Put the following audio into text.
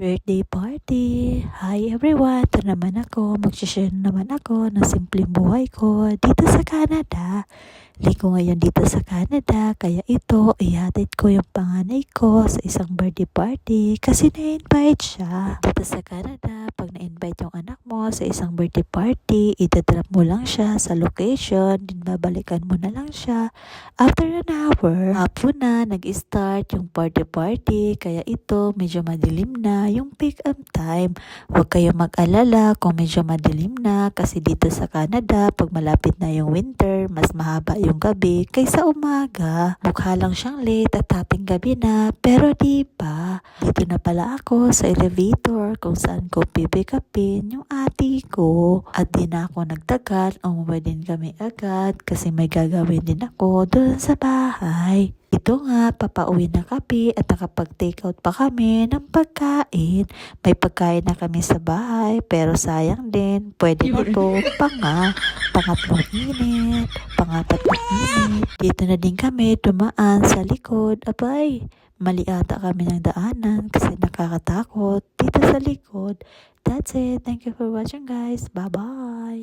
Birthday party! Hi everyone! Ito naman ako. Magsishare naman ako ng simpleng buhay ko dito sa Canada. Liko ngayon dito sa Canada, kaya ito, ihatid ko yung panganay ko sa isang birthday party kasi na-invite siya. Dito sa Canada, pag na-invite yung anak mo sa isang birthday party, itadrop mo lang siya sa location, din babalikan mo na lang siya. After an hour, hapon na, nag-start yung party party, kaya ito, medyo madilim na yung pick up time. Huwag kayong mag-alala kung medyo madilim na kasi dito sa Canada, pag malapit na yung winter, mas mahaba yung gabi kaysa umaga. Mukha lang siyang late at hating gabi na, pero di ba? Dito na pala ako sa elevator kung saan ko pipikapin yung ate ko. At di na ako nagtagal, umuwi din kami agad kasi may gagawin din ako doon sa bahay. Ito nga, papauwi na kami at nakapag-take out pa kami ng pagkain. May pagkain na kami sa bahay, pero sayang din, pwede na to pang nga, pangatlong init, pangapat init. Dito na din kami dumaan sa likod. Abay, mali ata kami ng daanan kasi nakakatakot dito sa likod. That's it. Thank you for watching guys. Bye-bye.